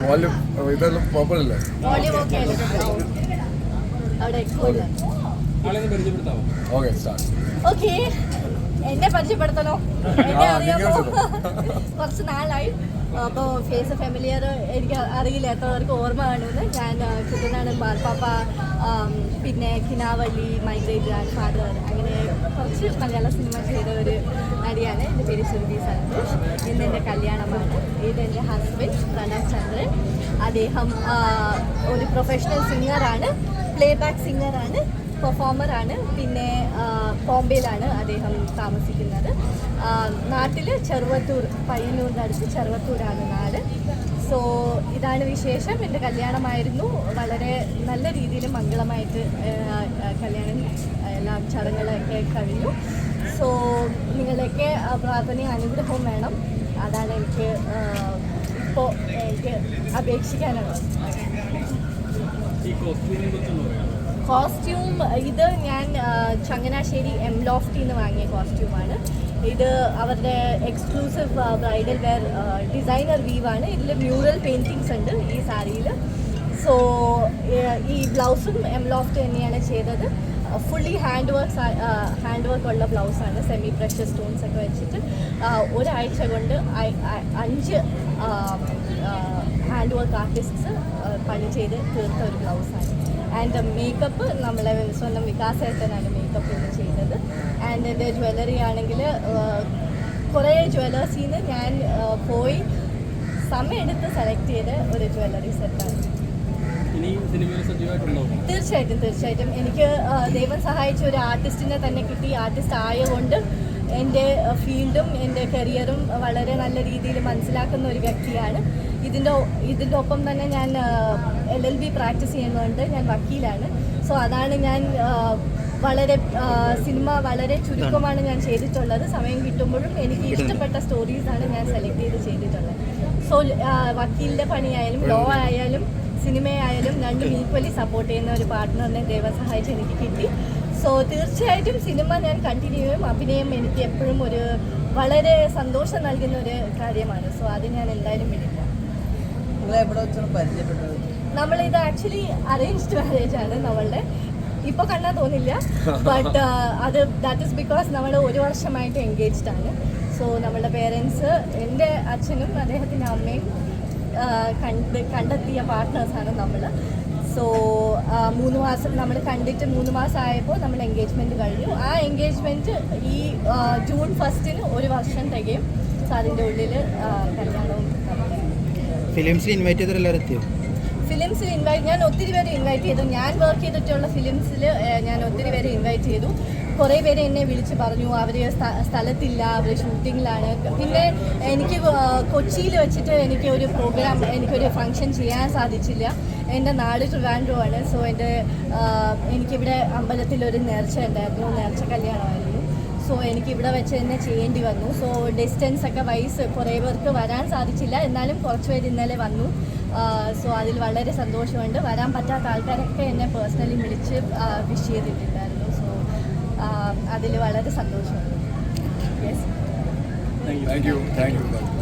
Volume ഇതെല്ലാം ഒന്ന് okay start okay എന്നെ പരിചയപ്പെടുത്തലോ എന്നെ അറിയാമോ? കുറച്ച് നാളായി. അപ്പോൾ ഫേസ് ഫെമിലിയർ എനിക്ക് അറിയില്ല. എത്രവർക്ക് ഓർമ്മ കാണുമെന്ന്. ഞാൻ കുട്ടനാട് മാർപ്പാപ്പ പിന്നെ കിനാവള്ളി മൈഗ്രേറ്റ് ഗ്രാൻഡ് ഫാദർ അങ്ങനെ കുറച്ച് മലയാള സിനിമ ചെയ്ത ഒരു നടിയാണ്. എന്റെ പേര് ശ്രുതി സന്തോഷ്. ഇന്ന് എന്റെ കല്യാണമാണ്. ഇത് എന്റെ ഹസ്ബൻഡ് പ്രണവ് ചന്ദ്രൻ. അദ്ദേഹം ഒരു പ്രൊഫഷണൽ സിംഗറാണ് പ്ലേ ബാക്ക് സിംഗറാണ് പെർഫോമറാണ് പിന്നെ ബോംബെയിലാണ് അദ്ദേഹം താമസിക്കുന്നത്. നാട്ടിൽ ചെറുവത്തൂർ പയ്യന്നൂരിന്റെ അടുത്ത് ചെറുവത്തൂരാണ് നാട്. സോ ഇതാണ് വിശേഷം. എന്റെ കല്യാണമായിരുന്നു. വളരെ നല്ല രീതിയിൽ മംഗളമായിട്ട് കല്യാണം എല്ലാം ചടങ്ങുകളൊക്കെ കഴിഞ്ഞു. സോ നിങ്ങളുടെയൊക്കെ പ്രാർത്ഥനയും അനുഗ്രഹവും വേണം. അതാണ് എനിക്ക് ഇപ്പോൾ എനിക്ക് അപേക്ഷിക്കാനുള്ളത്. ഈ കോസ്റ്റ്യൂമിനെ കുറിച്ചൊന്ന് കോസ്റ്റ്യൂം ഇത് ഞാൻ ചങ്ങനാശ്ശേരി എം ലോഫ്റ്റിൽ നിന്ന് വാങ്ങിയ കോസ്റ്റ്യൂമാണ്. ഇത് അവരുടെ എക്സ്ക്ലൂസീവ് ബ്രൈഡൽ വെയർ ഡിസൈനർ വീവാണ് ഇതിൽ മ്യൂറൽ പെയിന്റിങ്സ് ഉണ്ട് ഈ സാരിയിൽ സോ ഈ ബ്ലൗസും എം ലോഫ്റ്റ് തന്നെയാണ് ചെയ്തത്. Fully hand work hand work ഉള്ള ബ്ലൗസാണ്. സെമി പ്രഷർ സ്റ്റോൺസ് ഒക്കെ വെച്ചിട്ട്. ഒരാഴ്ച കൊണ്ട് അഞ്ച് ഹാൻഡ് വർക്ക് ആർട്ടിസ്റ്റ്സ് പണി ചെയ്ത് തീർത്ത ഒരു ബ്ലൗസാണ്. ആൻഡ് മേക്കപ്പ് നമ്മളെ സ്വന്തം വികാസേട്ടനാണ് മേക്കപ്പ് ഇന്ന് ചെയ്തത്. ആൻഡ് എന്റെ ജ്വല്ലറി ആണെങ്കിൽ കുറേ ജ്വല്ലേഴ്സിൽ നിന്ന് ഞാൻ പോയി സമയമെടുത്ത് സെലക്ട് ചെയ്ത ഒരു ജ്വല്ലറി സെറ്റാണ് തീർച്ചയായിട്ടും തീർച്ചയായിട്ടും. എനിക്ക് ദൈവം സഹായിച്ച ഒരു ആർട്ടിസ്റ്റിനെ തന്നെ കിട്ടി. ആർട്ടിസ്റ്റ് ആയതുകൊണ്ട് എന്റെ ഫീൽഡും എന്റെ കരിയറും വളരെ നല്ല രീതിയിൽ മനസ്സിലാക്കുന്ന ഒരു വ്യക്തിയാണ്. ഇതിന്റെ ഇതിന്റെ ഒപ്പം തന്നെ ഞാൻ എൽ എൽ ബി പ്രാക്ടീസ് ചെയ്യുന്നുണ്ട്. ഞാൻ വക്കീലാണ്. സോ അതാണ് ഞാൻ വളരെ സിനിമ വളരെ ചുരുക്കമാണ് ഞാൻ ചെയ്തിട്ടുള്ളത്. സമയം കിട്ടുമ്പോഴും എനിക്ക് ഇഷ്ടപ്പെട്ട സ്റ്റോറീസാണ് ഞാൻ സെലക്ട് ചെയ്ത് ചെയ്തിട്ടുള്ളത്. സോ വക്കീലിന്റെ പണിയായാലും ലോ ആയാലും സിനിമയായാലും രണ്ടും ഈക്വലി സപ്പോർട്ട് ചെയ്യുന്ന ഒരു പാർട്ട്ണറിനെ ദൈവം എനിക്ക് കിട്ടി. സോ തീർച്ചയായിട്ടും സിനിമ ഞാൻ കണ്ടിന്യൂ ചെയ്യും. അഭിനയം എനിക്ക് എപ്പോഴും ഒരു വളരെ സന്തോഷം നൽകുന്ന ഒരു കാര്യമാണ്. സോ അത് ഞാൻ എന്തായാലും വിടില്ല നിങ്ങൾ എവിടെ വെച്ചാണ് പരിചയപ്പെട്ടത്? നമ്മളിത് ആക്ച്വലി അറേഞ്ച്ഡ് മാരേജ് ആണ് നമ്മളുടെ. ഇപ്പൊ കണ്ടാ തോന്നില്ല ബട്ട് അത് ദാറ്റ് ഇസ് ബിക്കോസ് നമ്മൾ ഒരു വർഷമായിട്ട് എൻഗേജ്ഡ് ആണ്. സോ നമ്മളുടെ പേരൻസ് എന്റെ അച്ഛനും അദ്ദേഹത്തിന്റെ അമ്മയും കണ്ട് കണ്ടെത്തിയ പാർട്ട്നേഴ്സാണ് നമ്മൾ സോ മൂന്ന് മാസം നമ്മൾ കണ്ടിട്ട് മൂന്ന് മാസം ആയപ്പോൾ നമ്മൾ എൻഗേജ്മെന്റ് കഴിഞ്ഞു. ആ എൻഗേജ്മെന്റ് ഈ ജൂൺ ഫസ്റ്റിന് ഒരു വർഷം തികയും. സോ അതിന്റെ ഉള്ളിൽ കല്യാണവും ഫിലിംസിൽ ഇൻവൈറ്റ് ചെയ്തിട്ടെല്ലാവരും എത്തിയോ? ഫിലിംസിൽ ഇൻവൈറ്റ് ഞാൻ ഒത്തിരി പേരെ ഇൻവൈറ്റ് ചെയ്തു. ഞാൻ വർക്ക് ചെയ്തിട്ടുള്ള ഫിലിംസിൽ ഞാൻ ഒത്തിരി പേരെ ഇൻവൈറ്റ് ചെയ്തു. കുറേ പേര് എന്നെ വിളിച്ച് പറഞ്ഞു അവർ സ്ഥലത്തില്ല അവർ ഷൂട്ടിങ്ങിലാണ് പിന്നെ എനിക്ക് കൊച്ചിയിൽ വെച്ചിട്ട് എനിക്ക് ഒരു പ്രോഗ്രാം എനിക്കൊരു ഫംഗ്ഷൻ ചെയ്യാൻ സാധിച്ചില്ല. എന്റെ നാട് ട്രിവാൻഡ്രോ ആണ് സോ എന്റെ എനിക്കിവിടെ അമ്പലത്തിലൊരു നേർച്ച ഉണ്ടായിരുന്നു. നേർച്ച കല്യാണമായിരുന്നു സോ എനിക്ക് ഇവിടെ വെച്ച് തന്നെ ചെയ്യേണ്ടി വന്നു. സോ ഡിസ്റ്റൻസ് ഒക്കെ വൈസ് കുറേ പേർക്ക് വരാൻ സാധിച്ചില്ല. എന്നാലും കുറച്ച് പേര് ഇന്നലെ വന്നു. സോ അതിൽ വളരെ സന്തോഷമുണ്ട്. വരാൻ പറ്റാത്ത ആൾക്കാരൊക്കെ എന്നെ പേഴ്സണലി വിളിച്ച് വിഷ് ചെയ്തിട്ടുണ്ടായിരുന്നു. സോ അതിൽ വളരെ സന്തോഷമുണ്ട്. Yes thank you thank you thank you